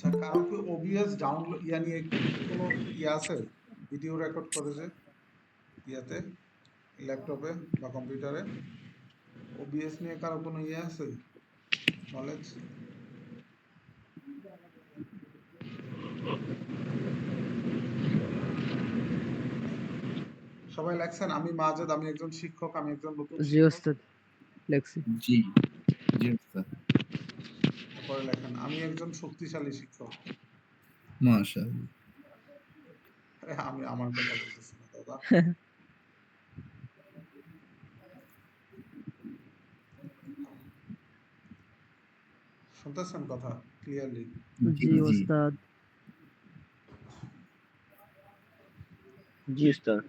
আচ্ছা কারও কি ওবিএস ডাউনলোড ইয়া নিয়ে কোনো ইয়ে আছে? ভিডিও রেকর্ড করে যে ইয়াতে ল্যাপটপে বা কম্পিউটারে ওবিএস নিয়ে কারও কোনো ইয়ে আছে? নলেজ সবাই লেখছেন আমি মাজেদ আমি একজন শিক্ষক আমি একজন নতুন জি ওস্তাদ লেখছি। জি জি তারপরে লেখেন আমি একজন শক্তিশালী শিক্ষক। মাশাআল্লাহ। আরে আমি আমার কথা বলতেছি না দাদা। শুনতেছেন কথা ক্লিয়ারলি জি ওস্তাদ। জি উস্তাদ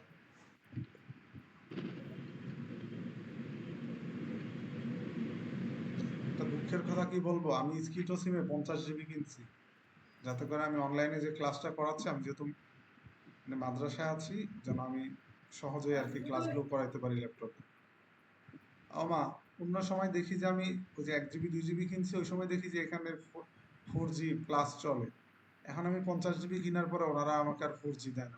একটা দুঃখের কথা কি বলব? আমি স্কিটো সিমে পঞ্চাশ জিবি কিনছি। যাতে করে আমি অনলাইনে যে ক্লাসটা করাচ্ছি আমি যেহেতু মানে মাদ্রাসায় আছি যেন আমি সহজেই আর কি ক্লাসগুলো করাইতে পারি ল্যাপটপে আমা অন্য সময় দেখি যে আমি ওই যে এক জিবি দুই জিবি কিনছি ওই সময় দেখি যে এখানে ফোর জি প্লাস চলে। এখন আমি পঞ্চাশ জিবি কেনার পরে ওনারা আমাকে আর ফোর জি দেয় না।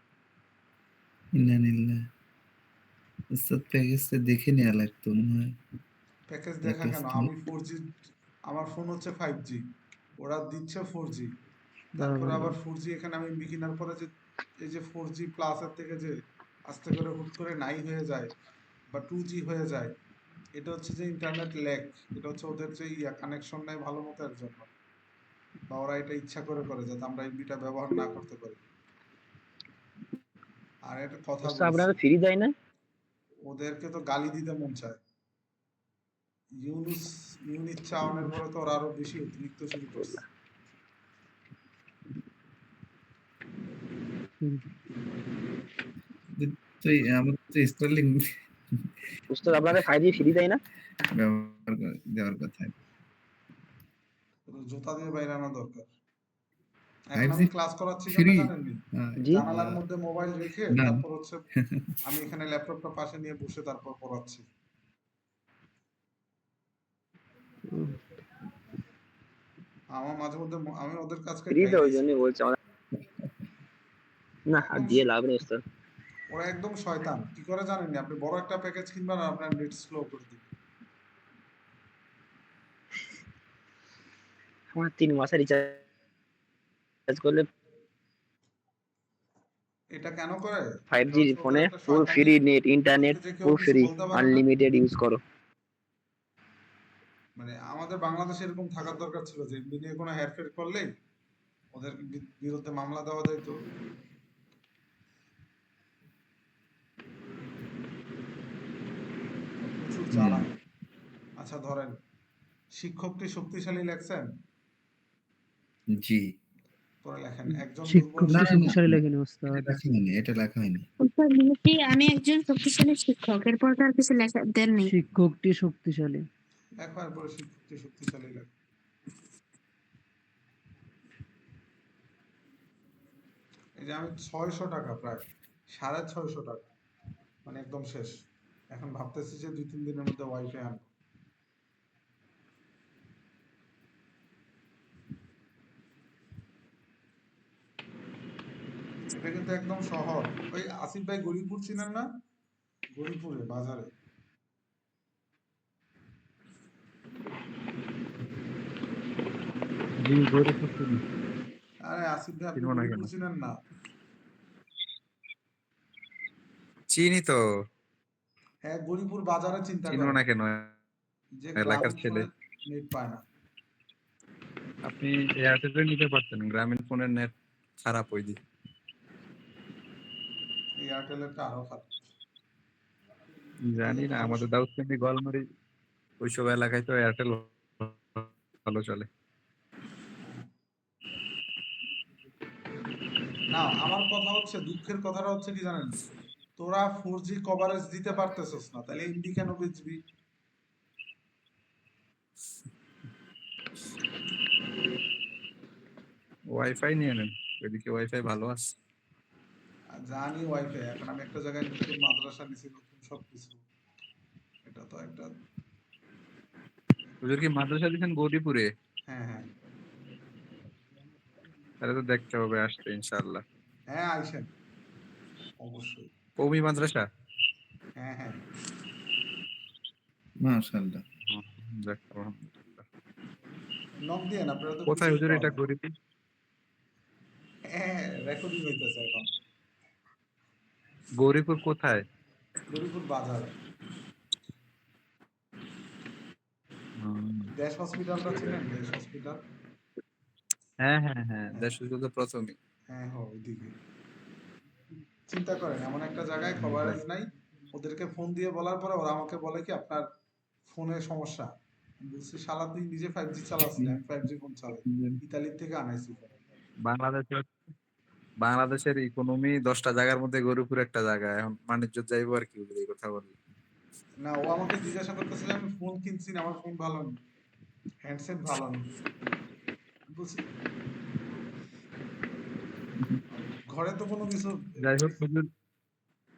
প্যাকেজটা দেখে নেওয়া লাগতো মনে হয়। প্যাকেজ দেখা কেন? আমি ফোর জি আমার ফোন হচ্ছে ফাইভ জি ওরা দিচ্ছে ফোর জি তারপরে আবার ফোর জি এখানে আমি কেনার পরে যে এই যে ফোর জি প্লাসের থেকে যে আস্তে করে হুট করে নাই হয়ে যায় বা টু জি হয়ে যায় এটা হচ্ছে যে ইন্টারনেট ল্যাগ এটা হচ্ছে ওদের যে ইয়া কানেকশন নাই ভালো মতো এর জন্য। বা ওরা এটা ইচ্ছা করে করে যাতে আমরা এমবিটা ব্যবহার না করতে পারি। আর একটা কথা আপনারা ফ্রি দেয় না? ওদেরকে তো গালি দিতে মন চায়। ইউনুস ইউনিট চাওয়ানোর পরে তো ওরা আরও বেশি অতিরিক্ত শুরু করছে। তো আমার তো স্টারলিং উস্তাদ আপনারা ফাইভ জি ফ্রি দেয় না? ব্যবহার দেওয়ার কথা জুতা দিয়ে বাইরে আনা দরকার। আমি ক্লাস করাচ্ছি হ্যাঁ। জানালার মধ্যে মোবাইল রেখে তারপর হচ্ছে আমি এখানে ল্যাপটপটা পাশে নিয়ে বসে তারপর পড়াচ্ছি। আমার মাঝে মধ্যে আমি ওদের ওই জন্যই বলছে আমাদের না দিয়ে লাভ নেই উস্তাদ ওরা একদম শয়তান। কি করে জানেননি? আপনি বড় একটা প্যাকেজ কিনবেন আর আপনার নেট স্লো করে দিবে আমার তিন মাসের রিচার্জ করলে এটা কেন করে? ফাইভ জি ফোনে full free net internet full free. Unlimited use করো। মানে আমাদের বাংলাদেশে এরকম থাকার দরকার ছিল যে এমনি নিয়ে কোনো হেরফের করলেই ওদের বিরুদ্ধে মামলা দেওয়া যায় তো প্রচুর জ্বালা আচ্ছা ধরেন শিক্ষকটি শক্তিশালী লেখছেন? জি। পরে লেখেন। একজন। শক্তিশালী লেখেনি ওস্তাদ। এটা লেখা হয়নি এটা লেখা হয়নি। উত্তর দিয়েছি আমি একজন শক্তিশালী শিক্ষক? এরপর তার কিছু লেখা দেননি শিক্ষকটি শক্তিশালী। একবার পরে শিক্ষকটি শক্তিশালী লেখ এই যে আমি ছয়শো টাকা প্রায়, সাড়ে ছয়শো টাকা মানে একদম শেষ। এখন ভাবতেছি যে দুই, তিন দিনের মধ্যে ওয়াইফাই আনব। এটা কিন্তু একদম শহর। ওই আসিফ ভাই গরিপুর চিনেন না? গরিপুরে বাজারে। আরে আসিফ ভাই আপনি? চিনেন না। চিনি তো। হ্যাঁ গরিপুর বাজারে চিন্তা চিনবো না কেন? এলাকার ছেলে। নেট পায় না। আপনি এয়ারটেলে নিতে পারতেন গ্রামীণ ফোনের নেট খারাপ ওই দিক এই এয়ারটেলেরটা আরও খারাপ। জানি না আমাদের দাউদকান্দি গোয়ালমারি ওইসব এলাকায় তো এয়ারটেল ভালো চলে। না আমার কথা হচ্ছে দুঃখের কথাটা হচ্ছে কি জানেন? তোরা ফোর জি কভারেজ দিতে পারতেছিস না তাহলে এমবি কেন বেচবি? ওয়াইফাই নিয়ে নেন এদিকে ওয়াইফাই ভালো আছে। জানি ওয়াইফাই এখন আমি একটা জায়গায় নতুন মাদ্রাসা নিছি নতুন সবকিছু। এটা তো একটা ওদের কি মাদ্রাসা দিচ্ছেন গৌরীপুরে? হ্যাঁ হ্যাঁ। তাহলে তো দেখতে হবে আসতে ইনশাআল্লাহ। হ্যাঁ আইসেন। অবশ্যই। কৌমি মাদ্রাসা? হ্যাঁ হ্যাঁ। মাশাআল্লাহ। যাক, আলহামদুলিল্লাহ। নক দিয়ে আপনারা তো কোথায় হুজুর এটা গরিবি? হ্যাঁ রেকর্ডিং হইতেছে এখন। গৌরীপুর কোথায়? গরিপুর বাজার। হুম। দেশ হসপিটালটা ছিলেন? দেশ হসপিটাল হ্যাঁ হ্যাঁ হ্যাঁ। তো প্রথমই। হ্যাঁ হ্যাঁ ওইদিকে। চিন্তা করেন এমন একটা জায়গায় কভারেজ নাই। ওদেরকে ফোন দিয়ে বলার পরে ওরা আমাকে বলে কি আপনার ফোনে সমস্যা। বলছি শালা তুই নিজে ফাইভ জি চালাস না? ফাইভ জি ফোন চালাই। ইতালির থেকে আনাইছি বাংলাদেশের বাংলাদেশের ইকোনমি দশটা জায়গার মধ্যে গৌরীপুর একটা জায়গা। এখন বাণিজ্য যাইবো আর কি এই কথা বলি। না ও আমাকে জিজ্ঞাসা করতেছে যে আমি ফোন কিনছি না আমার ফোন ভালো নেই। হ্যান্ডসেট ভালো নেই। ঘরে তো কোনো কিছু যাই হোক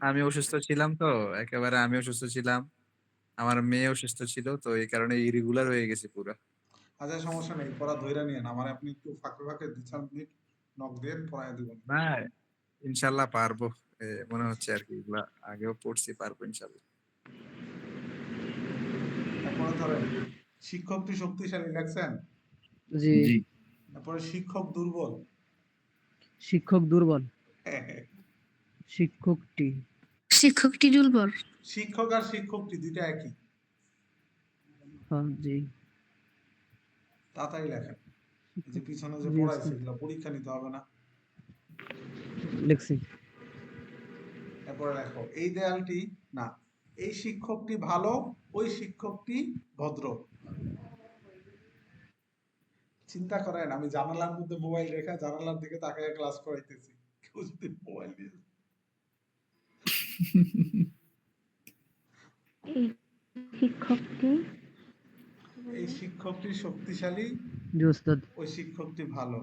আমি অসুস্থ ছিলাম তো একেবারে আমি অসুস্থ ছিলাম। আমার মেয়ে অসুস্থ ছিল তো এই কারণে ইরেগুলার হয়ে গেছে পুরো। আচ্ছা সমস্যা নেই পড়া ধইরা নিয়েন আমার আপনি একটু ফাঁকে ফাঁকে দু চার মিনিট নক দিয়ে পড়ায় দিবেন না ইনশাল্লাহ পারব। মনে হচ্ছে আর কি এগুলা আগেও পড়ছি পারব ধরেন শিক্ষকটি শক্তিশালী লেখছেন জি। জি। তারপরে শিক্ষক দুর্বল। শিক্ষক দুর্বল? শিক্ষকটি? শিক্ষকটি দুর্বল। শিক্ষক আর শিক্ষকটি দুইটা একই। হ্যাঁ জি। তাড়াতাড়ি লেখেন। যে পিছনে যে জি, পড়াইছে এগুলো পরীক্ষা নিতে হবে না। লিখছি। তারপরে লেখো এই দেয়ালটি না এই শিক্ষকটি ভালো ওই শিক্ষকটি ভদ্র। চিন্তা করেন আমি জানালার মধ্যে মোবাইল রেখা জানালার দিকে তাকায় ক্লাস করাইতেছি। কেউ যদি মোবাইল নিয়ে এই শিক্ষকটি? এই শিক্ষকটি শক্তিশালী। জি ওস্তাদ ওই শিক্ষকটি ভালো।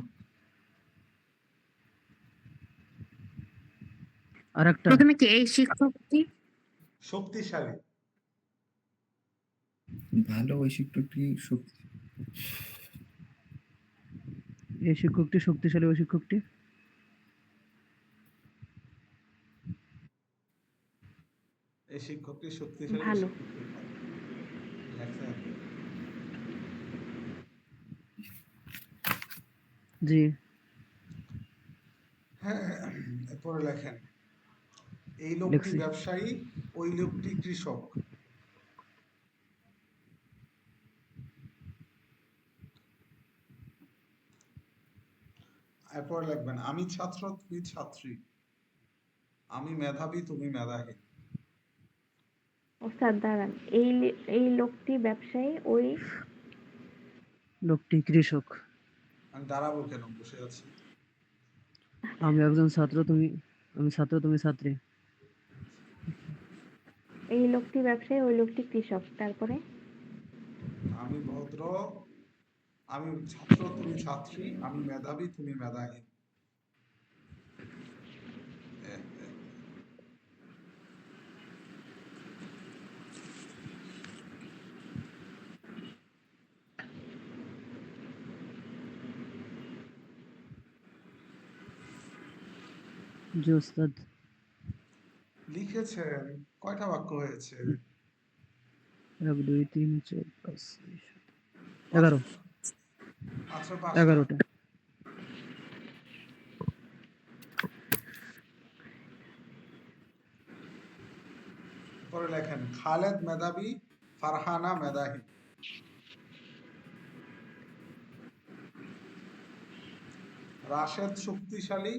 আর একটা প্রথমে কি এই শিক্ষকটি? শক্তিশালী। ভালো ওই শিক্ষকটি শক্তি এই শিক্ষকটি শক্তিশালী ওই শিক্ষকটি? এই শিক্ষকটি শক্তিশালী ভালো। জি। হ্যাঁ এরপরে লেখেন। এই লোকটি ব্যবসায়ী ওই লোকটি কৃষক। এরপরে লিখবেন আমি ছাত্র তুমি ছাত্রী। আমি মেধাবী তুমি মেধাহীন। ওস্তাদ দাঁড়ান এই এই লোকটি ব্যবসায়ী ওই লোকটি কৃষক। আমি দাঁড়াবো কেন? বসে আছি। আমি একজন ছাত্র তুমি আমি ছাত্র তুমি ছাত্রী। এই লোকটি ব্যবসায়ী ওই লোকটি কৃষক তারপরে? আমি ভদ্র আমি ছাত্র তুমি ছাত্রী আমি মেধাবী তুমি মেধাহীন। জি ওস্তাদ। লিখেছেন কয়টা বাক্য হয়েছে? এক দুই তিন চার পাঁচ এগারো। এগারোটা। পরে লেখেন খালেদ মেধাবী ফারহানা রাশেদ শক্তিশালী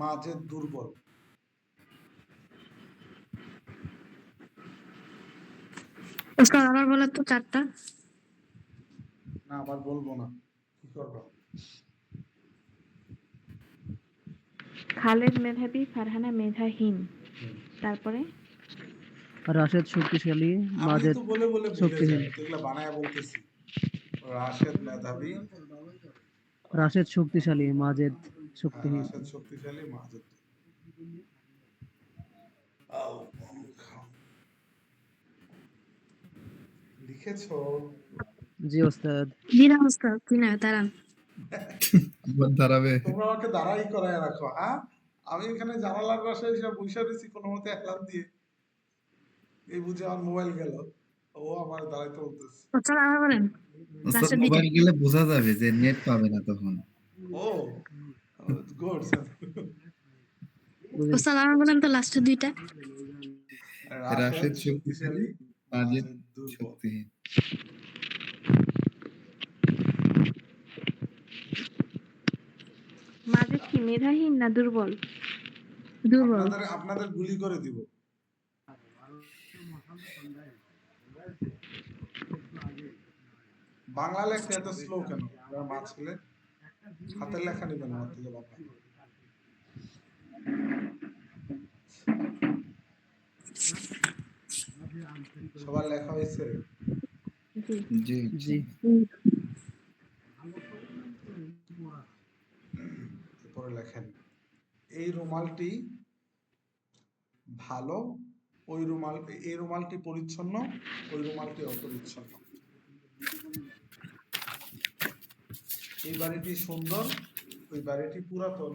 মাজেদ দুর্বল। আবার বলো তো চারটা। না আবার বলব না। খালেদ মেধাবী ফারহানা মেধাহীন। তারপরে? রাশেদ শক্তিশালী মাজেদ শক্তিহীন। বানায় বলতেছি। রাশেদ মেধাবী। রাশেদ শক্তিশালী মাজেদ শক্তিহীন। রাশেদ শক্তিশালী মাজেদ। আউ, লিখেছো? জি ওস্তাদ। জি না ওস্তাদ কি না দাঁড়ান। দাঁড়াবে। তোমরা আমাকে দাঁড়াই করায় রাখো হ্যাঁ? আমি এখানে জানালার পাশে এসে বসে রয়েছি কোনো মতে অ্যালার্ম দিয়ে। এই বুঝে আমার মোবাইল গেল ও আমার দাঁড়াইতে বলতেছে। ওস্তাদ আবার বলেন। মোবাইল গেলে বোঝা যাবে যে নেট পাবে না তখন। ও গুড ওস্তাদ আবার বলেন তো লাস্টের দুইটা। রাশেদ শক্তিশালী বাজেট দুর্বল। শক্তিহীন মাঝে কি মেধাহীন না দুর্বল? দুর্বল। আপনাদের গুলি করে দিব। বাংলা লেখা এত স্লো কেন? আপনার মা ছেলে হাতের লেখা নেবেন আমার থেকে বাবা। সবার লেখা হয়েছে জি জি। রুমালটি ভালো, ওই রুমাল, এই রুমালটি পরিচ্ছন্ন, ওই রুমালটি অপরিচ্ছন্ন। এই বাড়িটি সুন্দর, ওই বাড়িটি পুরাতন।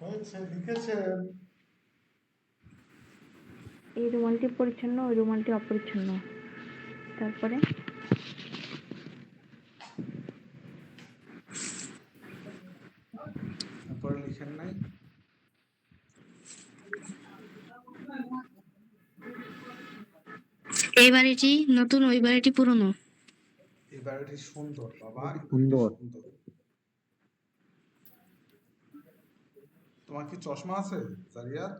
হয়েছে, লিখেছেন। এই রুমালটি পরিচ্ছন্ন ওই রুমালটি অপরিচ্ছন্ন। তারপরে? তারপরে লিখেন নাই। এই বাড়িটি নতুন ওই বাড়িটি পুরনো? এই বাড়িটি সুন্দর বাবা। সুন্দর। তোমার কি চশমা আছে জারিয়ার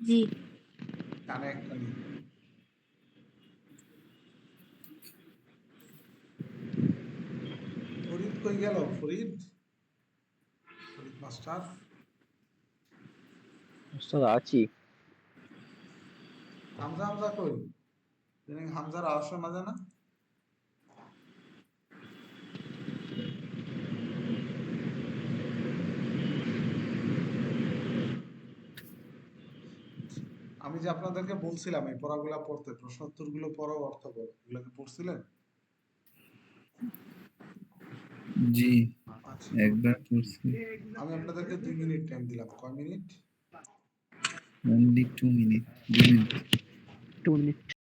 জি। কানে একটা ফরিদ কই গেল? ফরিদ? ফরিদ মাস্টার? মাস্টার আছি। হামজা হামজা কই? হামজার আওয়াজ শোনা যায় না আমি যে আপনাদেরকে বলছিলাম এই পড়াগুলো পড়তে প্রশ্নোত্তরগুলো পড়ো অর্থ বলো এগুলোকে পড়ছিলেন? জি আচ্ছা। একবার পড়ছি। আমি আপনাদেরকে দুই মিনিট টাইম দিলাম কয় মিনিট? অনলি টু মিনিট দুই মিনিট। Two minute